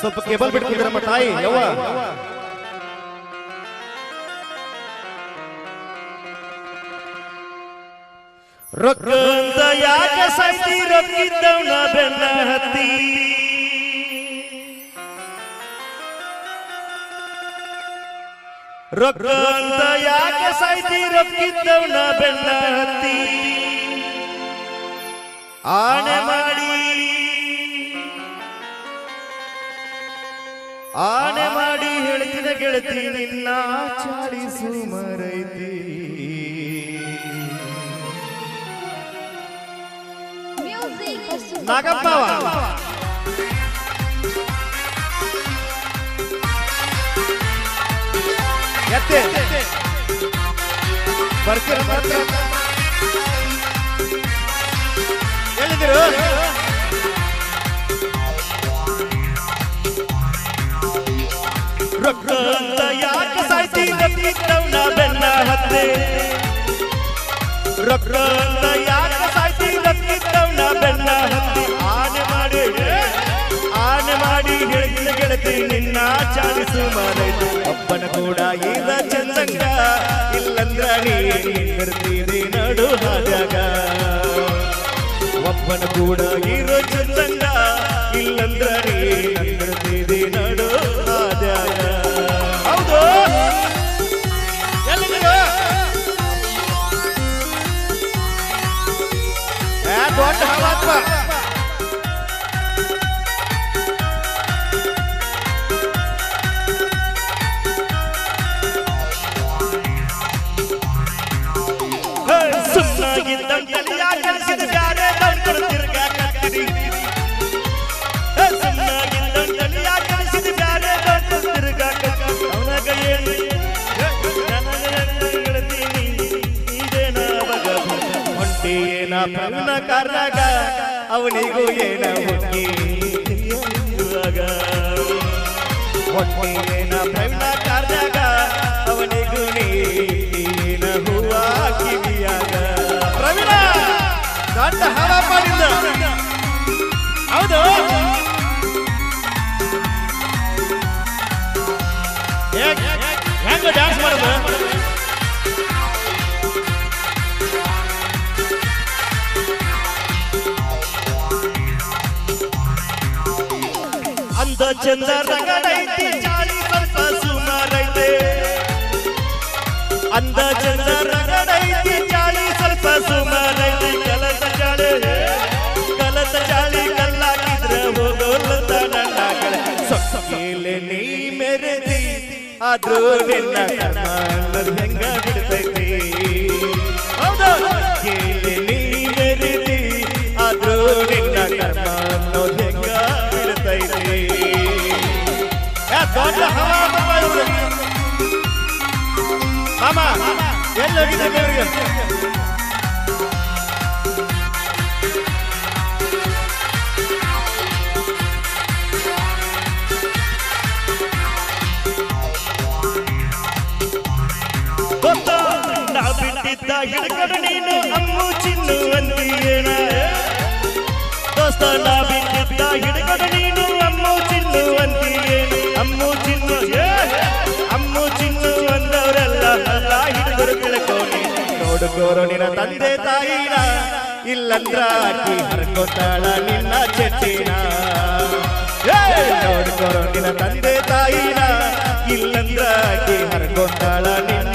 ಸ್ವಲ್ಪ ಕೇಬಲ್ ಬಿಟ್ಕೊಂಡಿರಮ್ಮ ತಾಯಿ ಯವ್ವ ರೊಕ್ಕ ಅಂತ ಯಾಕ ಸಾಯ್ತಿ ರೊಕ್ಕಿದ್ದವನ ಬೆನ್ನ ಹತ್ತಿ ರೊಕ್ಕ ಅಂತ ಯಾಕ ಸಾಯ್ತಿ ರೊಕ್ಕಿದ್ದವನ ಬೆನ್ನ ಹತ್ತಿ ಆಣೆ ಮಾಡಿ ಆಣೆ ಮಾಡಿ ಹೇಳ್ತಿದ ಗೆಳತಿ ನಿನ್ನ ಚಾಡಿಸು ಮರೈತಿ ನಾಗಪ್ಪ ಎತ್ತೆ. ಬರ್ತೀರ ಬರ್ತೀರ. ಎಲ್ಲಿದ್ದೀರು? ರೊಕ್ಕ ಅಂತ ಯಾಕೆ ಸಾಯ್ತಿ? ರೊಕ್ಕಿದ್ದವನ ಬೆನ್ನ ಹತ್ತೆ ರೊಕ್ಕ ಅಂತ ಯಾಕೆ ಸಾಯ್ತಿ? ರೊಕ್ಕಿದ್ದವನ ಬೆನ್ನ ಹತ್ತಿ ಆನೆ ಮಾಡಿ ಆನೆ ಮಾಡಿ ಹೇಳಿದ ಗೆಳತಿ ನಿನ್ನ ಚಾಲಿಸು ಮಾಡೈತು ಅಪ್ಪನ ಕೂಡ ಇಲ್ಲ ಚಂದಂಗ. ಇಲ್ಲಂದ್ರ ನೀ ಬರ್ತೀರಿ ನಡು ಹಾದಾಗ ಒಬ್ಬನ ಕೂಡ ಏನ ಪ್ರವೀಣ ಕಾರ್ನಾಗ ಅವನಿಗೂ ಏನ ಇವಾಗ ಹೊಟ್ಟೆ ಏನ ಅಂದ ಚಂದ ರಗಡೈತಿ ಚಾಳಿ ಸ್ವಲ್ಪ ಸುಮಾರೈತೆ ಅಂದ ಚಂದ ರಗಡೈತಿ ಚಾಳಿ ಸ್ವಲ್ಪ ಸುಮಾರೈತಿ. ಕಲಸ ಚಾಳಿ ಕಲಸ ಚಾಳಿ ಕಲ್ಲಾಕಿದ್ರೆ ಹೋಗೋಲ್ಲ ನನ್ನ ಸೊಕ್ಕೇಲೆ ನೀ ಮೆರೆದಿ, ಆದ್ರೂ ನಿನ್ನ ಕರ್ಮ ಹೆಂಗ ಬಿಡ್ತೈತಿ ಹೌದು ಸೊಕ್ಕೇಲೆ ನೀ ಮೆರೆದಿ, ಆದ್ರೂ ನಿನ್ನ ಕರ್ಮ ದೊಡ್ಡ ಹವಾ ಮಾಮ ಇವ್ರು. ಮಾಮ ಎಲ್ಲಿ ಹೋಗಿದ್ದೆ ಇವ್ರಿಗೆ ಗೊತ್ತ ನಾ ಬಿಟ್ಟಿದ್ದ ಹಿಡ್ಕಡು ನೀನು ಅಮ್ಮು ಚಿನ್ನು ಅಂತೀಯೇನ ದೋಸ್ತ ನಾ ಬಿಟ್ಟಿದ್ದ ಹಿಡ್ಕಡು ನೀನು ನೋಡುಕೋರು ನಿನ್ನ ತಂದೆ ತಾಯಿನ. ಇಲ್ಲಂದ್ರ ಆಕಿ ಹರ್ಕೋತಾಳ ನಿನ್ನ ಚೆಟ್ಟಿನ. ನೋಡ್ಕೊರೋ ನಿನ್ನ ತಂದೆ ತಾಯಿನ. ಇಲ್ಲಂದ್ರ ಆಕಿ ಹರ್ಕೋತಾಳ ನಿನ್ನ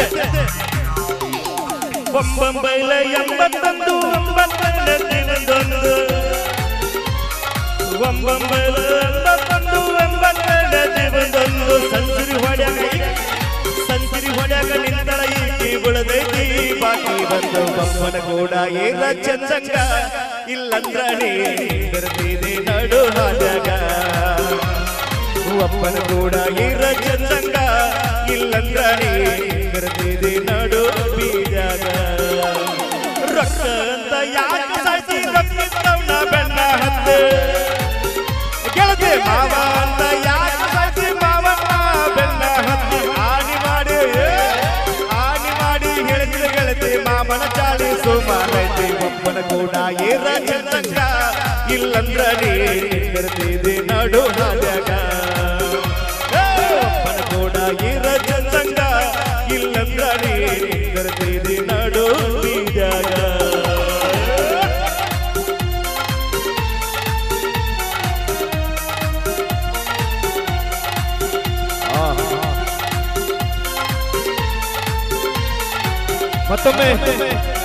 ಎತ್ತೆ ಒಂಬೈಲ ಎಂಬತ್ತೊಂದು ಒಂಬಂಬೈಲ ಎಂಬತ್ತೊಂದು ಎಂಬತ್ತನೇ ದಿನದೊಂದು ಸಂಸಿರಿ ಹೊಡ್ಯಾಗ ಸಂಸಿರಿ ಹೊಡ್ಯಾಗ ನಿಂತಳ ಈಕಿ ಬಿಳದೈತಿ, ಬಾಕಿ ಬಂದು ಬಪ್ಪನ ಕೂಡ ಏನ ಚಂದಂಗ. ಇಲ್ಲಂದ್ರ ನೀ ಬರ್ತೀನಿ ನಡು ಒಪ್ಪನ ಕೂಡ ಇರ ಚಂದಂಗ. ಇಲ್ಲಂದ್ರ ಬರ್ತಿದೆ ನಡು ಬೀಜಾಗ ರೊಕ್ಕ ಅಂತ ಯಾಕೆ ಸಾಯ್ತಿ? ಗೊತ್ತಿದ್ದವ್ನ ಬೆನ್ನ ಹತ್ತೆ. ಗೆಳತಿ ಮಾವ ಅಂತ ಯಾಕೆ ಸಾಯ್ತಿ? ಮಾವನ್ನ ಬೆನ್ನ ಹತ್ತಿ. ಆಣಿ ಮಾಡಿ ಆಣಿ ಮಾಡಿ ಹೇಳಿದ ಗೆಳತಿ ಮಾಮನ ಚಾಳಿ ಸುಮಾರೈತಿ ಒಬ್ಬನ ಕೂಡ ಏರ ಚಂದಂಗ ಇಲ್ಲಂದ್ರ ನೀ ನಿಂದಿರ್ತಿದಿ ನಡು ಹಾದ್ಯಾಗ. ಏ, ಒಬ್ಬನ ಕೂಡ ಏರ फतमे